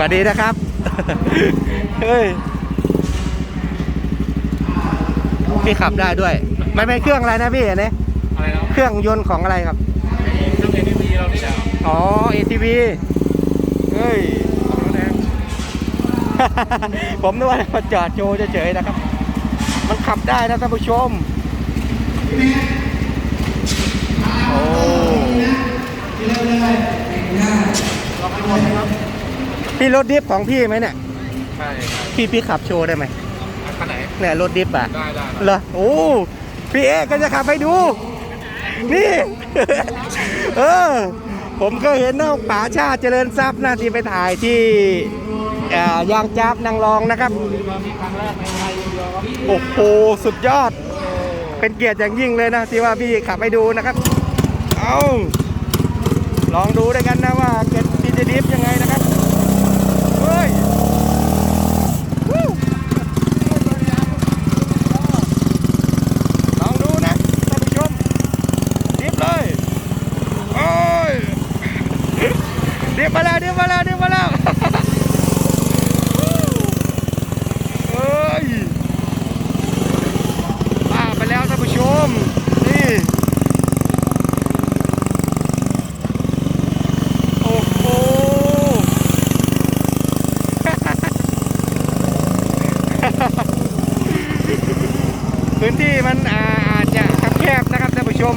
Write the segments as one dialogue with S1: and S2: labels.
S1: สวัสดีนะครับ เฮ้ย พี่ขับได้ด้วย ไม่ไม่เครื่องอะไรนะพี่อันนี้
S2: อะไรนะ
S1: เครื่องยนต์ของอะไรครับ
S2: เครื่อง ATV เรานี่แหละ
S1: อ๋อ ATV เฮ้ยผมนึกว่ามาจอดโชว์เฉยๆนะครับ มันขับได้นะท่านผู้ชม โอ้
S2: เราไปรวมนะครับ
S1: พี่รถดิฟของพี่ไหมเนี่ย
S2: ใช่ครับ
S1: พี่พี่ขับโชว์ได้ไหม
S2: คันไหน
S1: เนี่ยรถดิฟอะ
S2: ได้ได้
S1: เหรอ โอ้ พี่เอ๊ก็จะขับให้ดู นี่ เออ ผมก็เห็นนะป๋าชาติเจริญทรัพย์นะที่ไปถ่ายที่เอ่อยางจับนางรองนะครับ
S2: เรามีครั้งแรกในไทยเดียวครับ
S1: โอ้โห สุดยอด เป็นเกียรติอย่างยิ่งเลยนะที่ว่าพี่ขับให้ดูนะครับ เอาลองดูด้วยกันนะว่าเก็ตพี่จะดิฟยังไงนะครับ เฮ้ยวู้ลองดูนะท่านผู้ชม ดิฟเลยโอ้ย ดิฟมาแล้วดิฟมาแล้วดิฟมาแล้วเฮ้ยป้าไปแล้วท่านผู้ชม นี่ โอ้โหพื้นที่มันอาจจะแคบนะครับท่านผู้ชม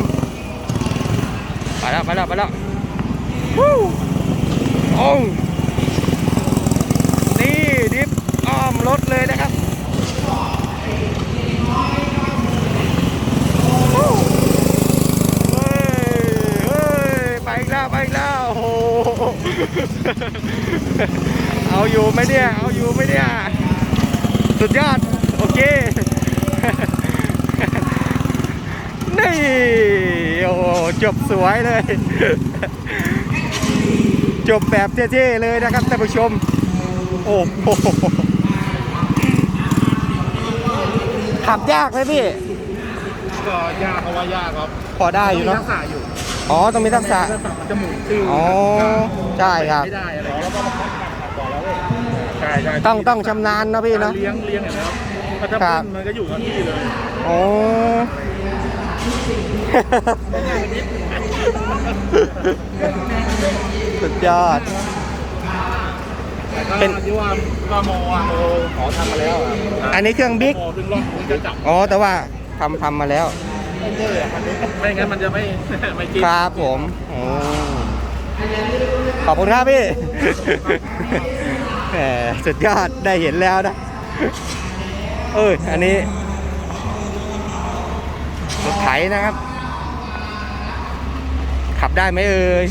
S1: ไปแล้วไปแล้วไปแล้ววู้ อ้นี่ดิฟอ้อมรถเลยนะครับเฮ้ยเฮ้ยไปอีกแล้วไปแล้วโอ้โหเอาอยู่ไหมเนี่ย เอาอยู่ไหมเนี่ย สุดยอด โอเค นี่ โอ้จบสวยเลย จบแบบเท่ๆเลยนะครับท่านผู้ชม โอ้โหขับยากไหมพี่
S2: ก็ยากเพราะว่ายากครับ
S1: พอได้อยู่เนาะ
S2: ทักษะอยู่
S1: อ๋อต้องมีทักษะ
S2: ทักษะมันจะหมุนติ้ว
S1: อ๋อใช่ครับ
S2: ไม่ได้อะไรแล้วก็มาพักกันขับต่อแล้วเว้ยใช่ใช่
S1: ต้องต้องชำนาญนะพี่
S2: การ
S1: เนาะ
S2: เลี้ยงเลี้ยงอย่างนี้ครับถ้าถ้า
S1: ครับ
S2: ปิ้นมันก็อยู่กับที่เลย
S1: โอ้ สุดยอด
S2: แต่ก็
S1: เป็น
S2: ที่ว่าว่าโมอะโมขอทำมาแล้วอะ
S1: อันนี้เครื่องบิ๊ก
S2: โมถึงรอบถึงจะจับ
S1: อ๋อแต่ว่าทำทำมาแล้ว
S2: ไม่งั้นมันจะไม่ไม่กิน
S1: ครับผมโอ้ขอบคุณครับพี่แหมสุดยอดได้เห็นแล้วนะ เอ้ยอันนี้รถไถนะครับ ขับได้ไหมเอ่ย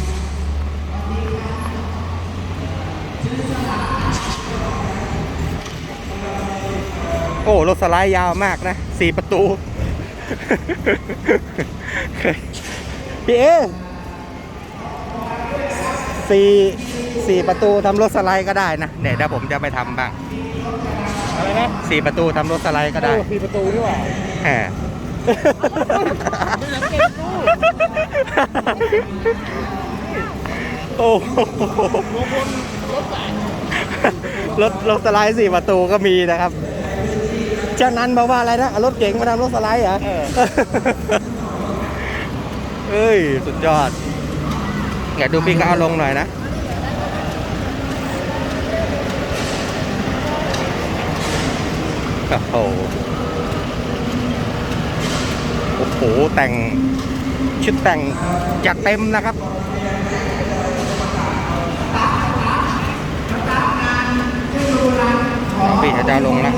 S1: โอ้รถสไลด์ยาวมากนะสี่ประตู พี่เอสี่สี่ประตูทำรถสไลด์ก็ได้นะเดี๋ยวเดี๋ยวผมจะไปทำบ้าง
S2: อะไรนะ
S1: สี่ประตูทำรถสไลด์ก็ได้
S2: โอ้สี่ประตูนี่หว่า
S1: แหม
S2: ไม่สังเกตดู
S1: โอ้โหรถรถสไลด์สี่ประตูก็มีนะครับ เจ้านั้นบอกว่าอะไรนะเอารถเก๋งมาทำรถสไลด์เหรอ
S2: เออ
S1: เอ้ย สุดยอดอยากดูพี่ก็เอาลงหน่อยนะ โอ้โห โอ้โห แต่ง ชุดแต่งจัดเต็มนะครับ พี่จะเอาลงแล้ว